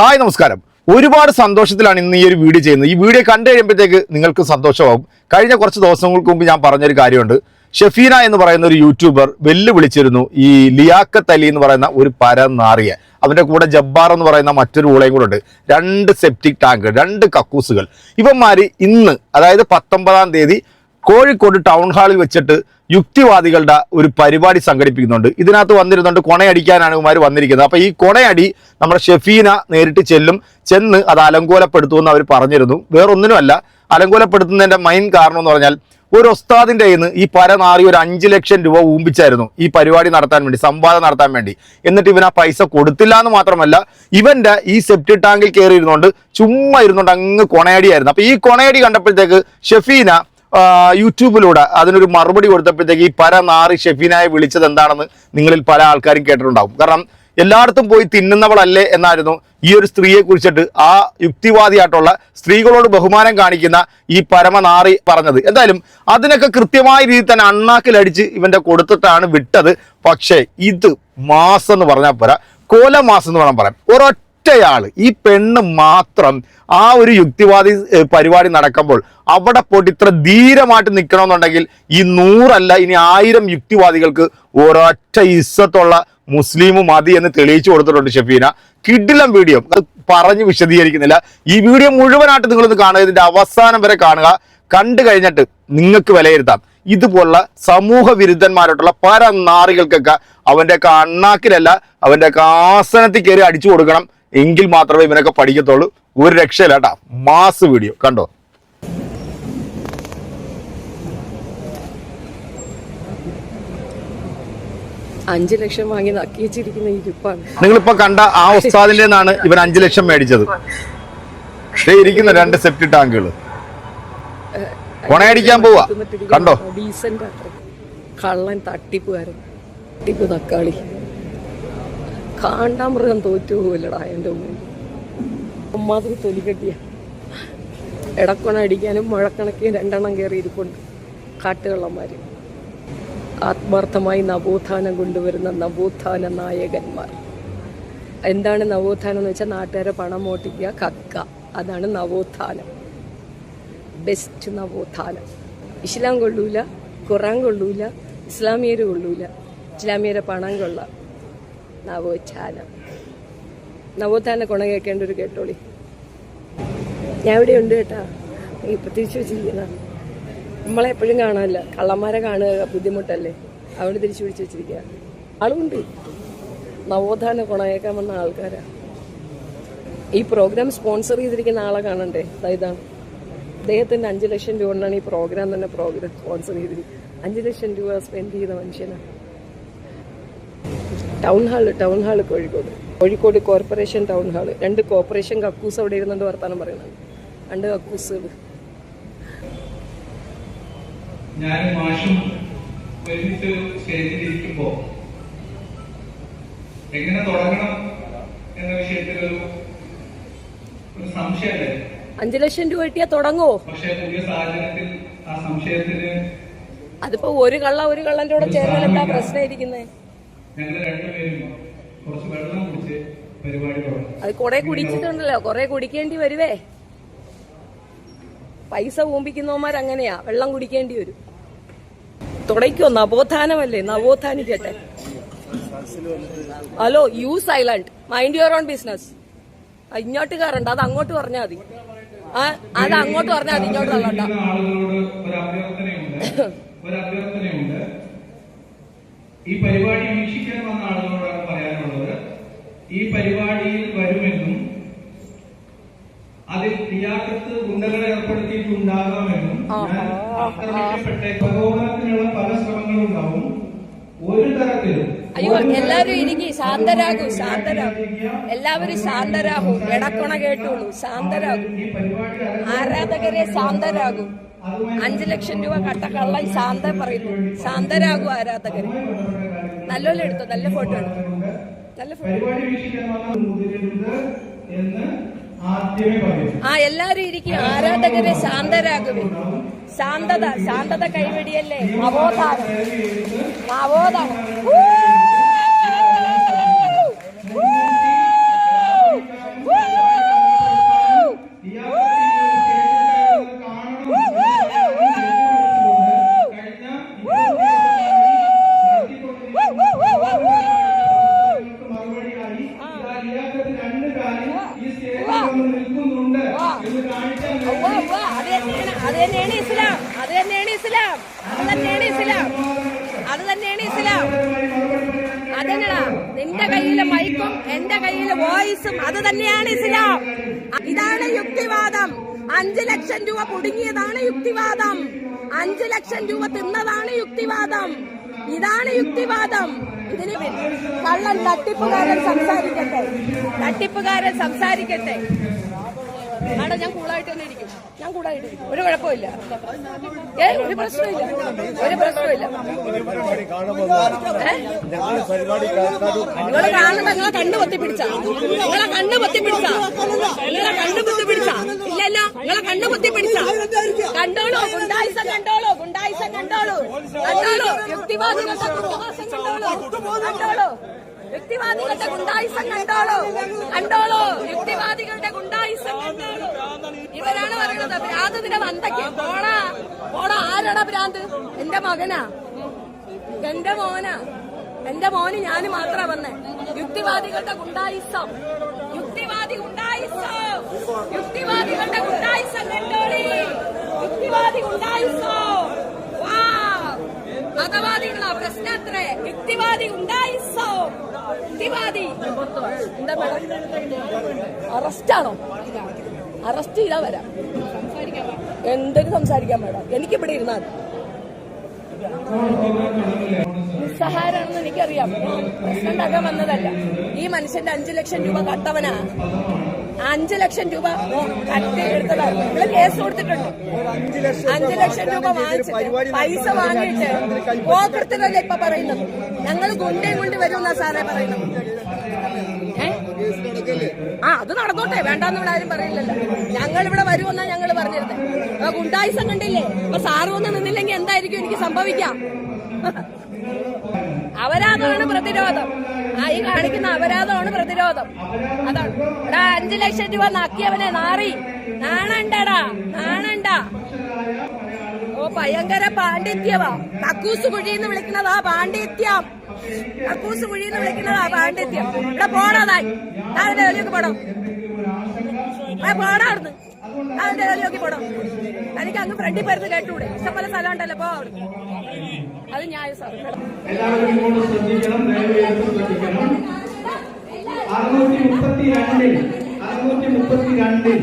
Hi നമസ്കാരം. ഒരുപാട് സന്തോഷത്തിലാണ് ഇന്ന് ഈ ഒരു വീഡിയോ ചെയ്യുന്നത്. ഈ വീഡിയോ കണ്ടു കഴിയുമ്പോഴത്തേക്ക് നിങ്ങൾക്ക് സന്തോഷമാകും. കഴിഞ്ഞ കുറച്ച് ദിവസങ്ങൾക്ക് മുമ്പ് ഞാൻ പറഞ്ഞൊരു കാര്യമുണ്ട്. ഷെഫീന എന്ന് പറയുന്ന ഒരു യൂട്യൂബർ വെല്ലുവിളിച്ചിരുന്നു ഈ ലിയാക്കത്ത് അലി എന്ന് പറയുന്ന ഒരു പരനാറിയെ. അവന്റെ കൂടെ ജബ്ബാർ എന്ന് പറയുന്ന മറ്റൊരു ഊളയും കൂടെ ഉണ്ട്. രണ്ട് സെപ്റ്റിക് ടാങ്ക് രണ്ട് കക്കൂസുകൾ. ഇവന്മാർ ഇന്ന് അതായത് പത്തൊമ്പതാം തീയതി കോഴിക്കോട് ടൗൺ ഹാളിൽ വെച്ചിട്ട് യുക്തിവാദികളുടെ ഒരു പരിപാടി സംഘടിപ്പിക്കുന്നുണ്ട്. ഇതിനകത്ത് വന്നിരുന്നുണ്ട് കൊണയടിക്കാനാണ് ഇവർ വന്നിരിക്കുന്നത്. അപ്പൊ ഈ കൊണയടി നമ്മുടെ ഷെഫീന നേരിട്ട് ചെല്ലും ചെന്ന് അത് അലങ്കോലപ്പെടുത്തുമെന്ന് അവർ പറഞ്ഞിരുന്നു. വേറൊന്നിനുമല്ല അലങ്കോലപ്പെടുത്തുന്നതിന്റെ മെയിൻ കാരണം എന്ന് പറഞ്ഞാൽ ഒരു ഒസ്താദിന്റെ കയ്യിൽ നിന്ന് ഈ പരനാറി ഒരു അഞ്ച് ലക്ഷം രൂപ ഊമ്പിച്ചായിരുന്നു ഈ പരിപാടി നടത്താൻ വേണ്ടി സംവാദം നടത്താൻ വേണ്ടി. എന്നിട്ട് ഇവൻ ആ പൈസ കൊടുത്തില്ല എന്ന് മാത്രമല്ല ഇവന്റെ ഈ സെപ്റ്റി ടാങ്കിൽ കയറി ഇരുന്നുകൊണ്ട് ചുമ്മാ ഇരുന്നുകൊണ്ട് അങ്ങ് കൊണയടിയായിരുന്നു. അപ്പൊ ഈ കൊണയടി കണ്ടപ്പോഴത്തേക്ക് ഷെഫീന യൂട്യൂബിലൂടെ അതിനൊരു മറുപടി കൊടുത്തപ്പോഴത്തേക്ക് ഈ പരനാറി ഷെഫീനായെ വിളിച്ചത് എന്താണെന്ന് നിങ്ങളിൽ പല ആൾക്കാരും കേട്ടിട്ടുണ്ടാകും കാരണം എല്ലായിടത്തും പോയി തിന്നുന്നവളല്ലേ എന്നായിരുന്നു ഈ ഒരു സ്ത്രീയെ കുറിച്ചിട്ട് ആ യുക്തിവാദിയായിട്ടുള്ള സ്ത്രീകളോട് ബഹുമാനം കാണിക്കുന്ന ഈ പരമനാറി പറഞ്ഞത്. എന്തായാലും അതിനൊക്കെ കൃത്യമായ രീതിയിൽ തന്നെ അണ്ണാക്കിലടിച്ച് ഇവന്റെ കൊടുത്തിട്ടാണ് വിട്ടത്. പക്ഷേ ഇത് മാസം എന്ന് പറഞ്ഞാൽ പോരാ. കോലമാസം എന്ന് വേണം പറയാം ഒരൊറ്റയാൾ ഈ പെണ്ണ് മാത്രം ആ ഒരു യുക്തിവാദി പരിപാടി നടക്കുമ്പോൾ അവിടെ പോയിട്ട് ഇത്ര ധീരമായിട്ട് നിൽക്കണമെന്നുണ്ടെങ്കിൽ ഈ നൂറല്ല ഇനി ആയിരം യുക്തിവാദികൾക്ക് ഒരൊറ്റ ഇസ്സത്തുള്ള മുസ്ലിം മതി എന്ന് തെളിയിച്ചു കൊടുത്തിട്ടുണ്ട് ഷെഫീന. കിഡിലം വീഡിയോ. അത് പറഞ്ഞ് വിശദീകരിക്കുന്നില്ല. ഈ വീഡിയോ മുഴുവനായിട്ട് നിങ്ങളൊന്ന് കാണുക. ഇതിന്റെ അവസാനം വരെ കാണുക. കണ്ടു കഴിഞ്ഞിട്ട് നിങ്ങൾക്ക് വിലയിരുത്താം. ഇതുപോലുള്ള സമൂഹ വിരുദ്ധന്മാരായിട്ടുള്ള പല നാറികൾക്കൊക്കെ അവന്റെ അണ്ണാക്കിലല്ല അവന്റെ ആസനത്തിൽ കയറി അടിച്ചു കൊടുക്കണം. എങ്കിൽ മാത്രമേ ഇവനൊക്കെ പഠിക്കത്തുള്ളൂ. ഒരു രക്ഷയില്ല കേട്ടാ. മാസ് വീഡിയോ കണ്ടോ? അഞ്ചു ലക്ഷം വാങ്ങി നക്കിയിരിക്കുന്ന ഇരിപ്പാണ് നിങ്ങളിപ്പോ കണ്ട ആ ഉസ്താദിന്റെ നിന്നാണ് ഇവൻ അഞ്ചു ലക്ഷം മേടിച്ചത്. പക്ഷേ ഇരിക്കുന്ന രണ്ട് സെപ്റ്റി ടാങ്കുകൾ കൊണയടിക്കാൻ പോവാ. കണ്ടോ? ഡീസന്റ് കള്ളൻ തട്ടിപ്പുകാരൻ. തട്ടിപ്പ് തക്കാളി. കാണ്ടാമൃഗം തോറ്റു പോവില്ലടാ എന്റെ മുന്നിൽ അമ്മാതിരി തൊലിക്കെട്ടിയ ഇടക്കൊണ അടിക്കാനും മുഴക്കണക്കിന് രണ്ടെണ്ണം കയറി ഇരിപ്പുണ്ട് കാട്ടുകള്ളന്മാർ ആത്മാർത്ഥമായി നവോത്ഥാനം കൊണ്ടുവരുന്ന നവോത്ഥാന നായകന്മാർ. എന്താണ് നവോത്ഥാനം എന്ന് വെച്ചാൽ നാട്ടുകാരെ പണം മോട്ടിക്കുക കക്ക. അതാണ് നവോത്ഥാനം. ബെസ്റ്റ് നവോത്ഥാനം. ഇസ്ലാം കൊള്ളൂല ഖുറാൻ കൊള്ളൂല ഇസ്ലാമിയർ കൊള്ളൂല ഇസ്ലാമിയരെ പണം കൊള്ളാം. നവോത്ഥാനം. നവോത്ഥാന കുണ കേൾക്കേണ്ട ഒരു കേട്ടോളി. ഞാൻ ഇവിടെ ഉണ്ട് കേട്ടാ. ഈ പ്രത്യേകിച്ച് വെച്ചിരിക്കുന്ന. നമ്മളെ എപ്പോഴും കാണാനില്ല. കള്ളന്മാരെ കാണുക ബുദ്ധിമുട്ടല്ലേ? അവിടെ തിരിച്ചു പിടിച്ചു വെച്ചിരിക്കുക. ആളുണ്ട്. നവോത്ഥാന കുണ കേൾക്കാൻ വന്ന ആൾക്കാരാ. ഈ പ്രോഗ്രാം സ്പോൺസർ ചെയ്തിരിക്കുന്ന ആളെ കാണണ്ടേ? ഇതാണ്. അദ്ദേഹത്തിന്റെ അഞ്ചു ലക്ഷം രൂപ കൊണ്ടാണ് ഈ പ്രോഗ്രാം തന്നെ പ്രോഗ്രാം സ്പോൺസർ ചെയ്തിരിക്കുന്നത്. അഞ്ചു ലക്ഷം രൂപ സ്പെൻഡ് ചെയ്ത മനുഷ്യനാണ് town hall town hall Kozhikode. Kozhikode corporation town hall. രണ്ട് കോർപ്പറേഷൻ കക്കൂസ് അവിടെ ഇരുന്നുകൊണ്ട് വർത്താനം പറയുന്നുണ്ട് രണ്ട് കക്കൂസ് ഞാൻ മാഷും ഒരുമിച്ച് എങ്ങനെ തുടങ്ങണം എന്ന വിഷയത്തിൽ ഒരു സംശയമല്ലേ അഞ്ചു ലക്ഷം രൂപ കിട്ടിയാ തുടങ്ങോ? പക്ഷെ പുതിയ സാഹചര്യത്തിൽ ആ സംശയത്തിന് അതിപ്പോ ഒരു കള്ള ഒരു കള്ളന്റെ കൂടെ ചേർന്നാൽ എന്താ പ്രശ്നം ഇരിക്കുന്നത് ഞങ്ങൾ രണ്ടുപേരും കുറച്ച് വെള്ളം കുടിച്ച് പരിപാടി തുടങ്ങി. അത് കുറെ കുടിച്ചിട്ടുണ്ടല്ലോ. കുറെ കുടിക്കേണ്ടി വരുവേ. പൈസ ഊമ്പിക്കുന്നവന്മാർ അങ്ങനെയാ വെള്ളം കുടിക്കേണ്ടി വരും. തുടയ്ക്കോ നവോത്ഥാനമല്ലേ? നവോത്ഥാനിക്കട്ടെ. Hello you silent. Mind your own business. ഇങ്ങോട്ട് കയറണ്ട. അത് അങ്ങോട്ട് പറഞ്ഞാൽ മതി. അത് അങ്ങോട്ട് പറഞ്ഞാൽ മതി. ഇങ്ങോട്ട് തള്ളണ്ട ഒരു അഭ്യർത്ഥനയുണ്ട്. ഈ പരിപാടി വീക്ഷിക്കാൻ വന്ന ആളുകളോടാണ് പറയാനുള്ളത്. ഈ പരിപാടിയിൽ വരുമെന്നും അതിൽ ക്രിയാകത്ത് ഗുണ്ടകളെ ഏർപ്പെടുത്തിയിട്ടുണ്ടാകാമെന്നും ഞാൻ ആക്രമിക്കപ്പെട്ട പ്രകോപനത്തിനുള്ള പല ശ്രമങ്ങളും ഉണ്ടാവും ഒരു തരത്തിലും അയ്യോ എല്ലാവരും ഇരിക്കി. ശാന്തരാകൂ ശാന്തരാകൂ. എല്ലാവരും ശാന്തരാകൂ. എടക്കുണ കേട്ടോളൂ. ശാന്തരാകൂ. ആരാധകരെ ശാന്തരാകൂ. അഞ്ചു ലക്ഷം രൂപ കട്ട കള്ളൻ ശാന്ത പറയുന്നു. ശാന്തരാകൂ ആരാധകരെ. നല്ലോണം എടുത്തോ നല്ല ഫോട്ടോ എടുത്തു. നല്ല ഫോട്ടോ ആ എല്ലാരും ഇരിക്കും. ആരാധകരെ ശാന്തരാകുവേ ശാന്തത ശാന്തത കൈവെടിയല്ലേ? നവോധാനം നവോത്ഥാനം നിന്റെ കയ്യിലെ മൈക്കും എന്റെ കയ്യിലെ വോയിസും അത് തന്നെയാണ് ഇസ്ലാം. ഇതാണ് യുക്തിവാദം. അഞ്ചു ലക്ഷം രൂപ കുടുങ്ങിയതാണ് യുക്തിവാദം. അഞ്ചു ലക്ഷം രൂപ തിന്നതാണ് യുക്തിവാദം. ഇതാണ് യുക്തിവാദം. ഇതിന് കള്ളൻ തട്ടിപ്പുകാരൻ സംസാരിക്കട്ടെ. തട്ടിപ്പുകാരൻ സംസാരിക്കട്ടെ. അവിടെ ഞാൻ കൂളായിട്ട് തന്നെ ഇരിക്കും ഞാൻ കൂടായിട്ട് ഒരു കുഴപ്പമില്ല. ഏ ഒരു പ്രശ്നമില്ല. ഒരു പ്രശ്നമില്ല. നിങ്ങളെ കാണുമ്പോ നിങ്ങളെ കണ്ണ് പൊത്തിപ്പിടിച്ച? നിങ്ങളെ കണ്ണ് പൊത്തിപ്പിടിച്ച? നിങ്ങളെ കണ്ണ് പൊത്തിപ്പിടിച്ച? ഇല്ലല്ലോ. നിങ്ങളെ കണ്ണ് പൊത്തിപ്പിടിച്ച? കണ്ടോളൂ ഗുണ്ടായിസം കണ്ടോളൂ ഗുണ്ടായിസം കണ്ടോളൂ. കണ്ടോളൂ. യുക്തിവാദികളുടെ കണ്ടോളൂ. കണ്ടോളൂ. യുക്തിവാദികളുടെ ഗുണ്ടായിസം കണ്ടോളൂ. കണ്ടോളൂ. യുക്തിവാദികളുടെ ഗുണ്ടായിസം കണ്ടോളൂ. ഇവരാണ് പറയുന്നത് ഭ്രാന്തത്തിന്റെ വന്തയ്ക്ക്. പോടാ. പോടാ ആരാടാ ഭ്രാന്ത്? എന്റെ മകനാ. എന്റെ മോനാ. എന്റെ മോന് ഞാൻ മാത്രം വന്നേ. യുക്തിവാദികളുടെ ഗുണ്ടായിസം. യുക്തിവാദി ഗുണ്ടായിസം. യുക്തിവാദികളുടെ ഗുണ്ടായിസം കണ്ടോളി. യുക്തിവാദി ഗുണ്ടായിസം. മതവാദികളാ പ്രശ്നത്രേ യുക്തിവാദി ഉണ്ടായിസോ യുക്തിവാദി എന്താ അറസ്റ്റാണോ? അറസ്റ്റ് ചെയ്താ വരാം. എന്തൊരു സംസാരിക്കാൻ വേണം എനിക്കിവിടെ ഇരുന്നാൽ നിസ്സഹാരാണെന്ന് എനിക്കറിയാം. പ്രശ്നം ഉണ്ടാക്കാൻ വന്നതല്ല. ഈ മനുഷ്യന്റെ അഞ്ചു ലക്ഷം രൂപ കട്ടവനാ. അഞ്ചു ലക്ഷം രൂപ കേസ് കൊടുത്തിട്ടുണ്ട്. അഞ്ചു ലക്ഷം രൂപ വാങ്ങിച്ചിട്ട് പൈസ വാങ്ങിയിട്ട് പോക്കെടുത്തതല്ല ഇപ്പൊ പറയുന്നത്? ഞങ്ങൾ ഗുണ്ടയും കൊണ്ട് വരുമെന്നാ സാറേ പറയുന്നത്? ആ അത് നടന്നോട്ടെ. വേണ്ടെന്ന് ഇവിടെ ആരും പറയില്ലല്ലോ. ഞങ്ങൾ ഇവിടെ വരുമെന്നാ ഞങ്ങൾ പറഞ്ഞിരുന്നത് ഗുണ്ടായിസം കണ്ടില്ലേ? അപ്പൊ സാറ് വന്ന് നിന്നില്ലെങ്കിൽ എന്തായിരിക്കും എനിക്ക് സംഭവിക്കാം? അപരാധമാണ് പ്രതിരോധം. ആ ഈ കാണിക്കുന്ന അപരാധമാണ് പ്രതിരോധം. അതാണ് എടാ അഞ്ചു ലക്ഷം രൂപ നക്കിയവനെ നാറി. നാണണ്ടടാ നാണണ്ട. ഓ ഭയങ്കര പാണ്ഡിത്യവാ. കക്കൂസ് കുഴിന്ന് വിളിക്കുന്നതാ പാണ്ഡിത്യം. കക്കൂസ് കുഴിന്ന് വിളിക്കുന്നതാ പാണ്ഡിത്യം. ഇവിടെ പോണതായി താഴെ ജോലിയൊക്കെ പോണം ആ പോടാ. അവിടുന്ന്. താഴെ ജോലിയൊക്കെ പോണം എനിക്ക് അങ്ങ് ഫ്രണ്ടിൽ പോയിരുന്നു കേട്ടൂടെ. ഇഷ്ടംപോലെ സ്ഥലം ഉണ്ടല്ലോ പോ അവിടുന്ന്. അത് ന്യായ എല്ലാവരും ഇങ്ങോട്ട് ശ്രദ്ധിക്കണം ദയവേത് ശ്രദ്ധിക്കണം. അറുന്നൂറ്റി മുപ്പത്തി രണ്ടിൽ അറുന്നൂറ്റി മുപ്പത്തി രണ്ടിൽ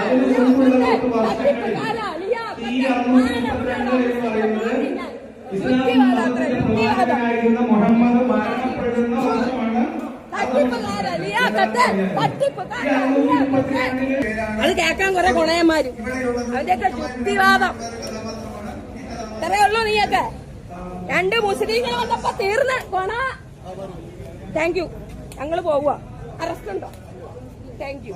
അതിന് മുമ്പുള്ള പത്ത് വർഷങ്ങളിൽ ഈ അറുന്നൂറ്റി മുപ്പത്തിരണ്ട് എന്ന് പറയുന്നത് ഇസ്ലാം മതത്തിന്റെ പ്രവാചകനായിരുന്ന മുഹമ്മദ് മരണപ്പെടുന്ന വർഷമാണ് അത് കേക്കാൻ കുറെ ഗുണയന്മാരും. അവന്റെയൊക്കെ യുക്തിവാദം. ഇത്രയുള്ളൂ നീയൊക്കെ. രണ്ട് മുസ്ലിങ്ങൾ വന്നപ്പോ തീർന്ന്. പോണ താങ്ക് യു ഞങ്ങൾ പോവുക അറസ്റ്റ് ഉണ്ടോ? താങ്ക് യു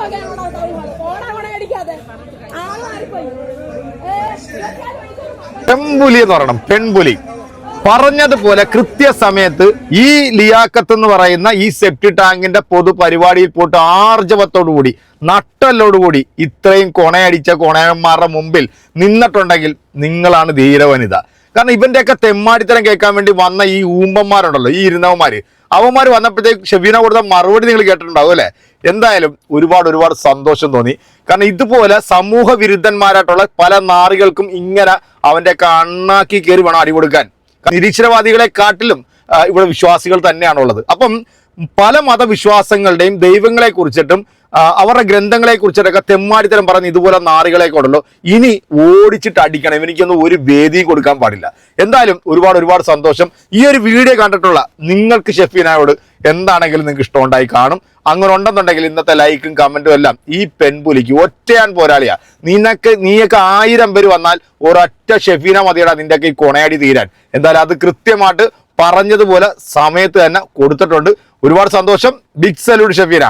വകയാണോടാ പെൺപുലി എന്ന് പറയണം. പെൺപുലി. പറഞ്ഞതുപോലെ കൃത്യസമയത്ത് ഈ ലിയാക്കത്ത് എന്ന് പറയുന്ന ഈ സെപ്റ്റി ടാങ്കിന്റെ പൊതു പരിപാടിയിൽ പോയിട്ട് ആർജവത്തോടുകൂടി നട്ടലോടുകൂടി ഇത്രയും കൊണയടിച്ച കൊണയന്മാരുടെ മുമ്പിൽ നിന്നിട്ടുണ്ടെങ്കിൽ നിങ്ങളാണ് ധീരവനിത. കാരണം ഇവന്റെയൊക്കെ തെമ്മാടിത്തരം കേൾക്കാൻ വേണ്ടി വന്ന ഈ ഊമ്പന്മാരുണ്ടല്ലോ ഈ ഇരുന്നവന്മാര്. അവന്മാർ വന്നപ്പോഴത്തേക്ക് ഷെബീന കൊടുത്ത മറുപടി നിങ്ങൾ കേട്ടിട്ടുണ്ടാവും അല്ലെ? എന്തായാലും ഒരുപാട് ഒരുപാട് സന്തോഷം തോന്നി. കാരണം ഇതുപോലെ സമൂഹ വിരുദ്ധന്മാരായിട്ടുള്ള പല നാറികൾക്കും ഇങ്ങനെ അവന്റെ അണ്ണാക്കി കയറി വേണം അടി കൊടുക്കാൻ. നിരീശ്വരവാദികളെ കാട്ടിലും ഇവിടെ വിശ്വാസികൾ തന്നെയാണുള്ളത്. അപ്പം പല മതവിശ്വാസങ്ങളുടെയും ദൈവങ്ങളെ കുറിച്ചിട്ടും അവരുടെ ഗ്രന്ഥങ്ങളെ കുറിച്ചിട്ടൊക്കെ തെമ്മാടിത്തരം പറഞ്ഞ് ഇതുപോലെ നാറികളെ കൊണ്ടല്ലോ ഇനി ഓടിച്ചിട്ട് അടിക്കണം. ഇവനിക്കൊന്നും ഒരു വേദിയും കൊടുക്കാൻ പാടില്ല. എന്തായാലും ഒരുപാട് ഒരുപാട് സന്തോഷം. ഈ ഒരു വീഡിയോ കണ്ടിട്ടുള്ള നിങ്ങൾക്ക് ഷെഫീനായോട് എന്താണെങ്കിലും നിങ്ങൾക്ക് ഇഷ്ടമുണ്ടായി കാണും. അങ്ങനെ ഉണ്ടെന്നുണ്ടെങ്കിൽ ഇന്നത്തെ ലൈക്കും കമന്റും എല്ലാം ഈ പെൺപുലിക്ക് ഒറ്റയാൻ പോരാളിയാ. നിനക്ക് നീയൊക്കെ ആയിരം പേര് വന്നാൽ ഒരൊറ്റ ഷെഫീന മതിയടാ നിന്റെയൊക്കെ ഈ കൊണയാടി തീരാൻ. എന്തായാലും അത് കൃത്യമായിട്ട് പറഞ്ഞതുപോലെ സമയത്ത് തന്നെ കൊടുത്തിട്ടുണ്ട്. ഒരുപാട് സന്തോഷം. Big salute Shefeena.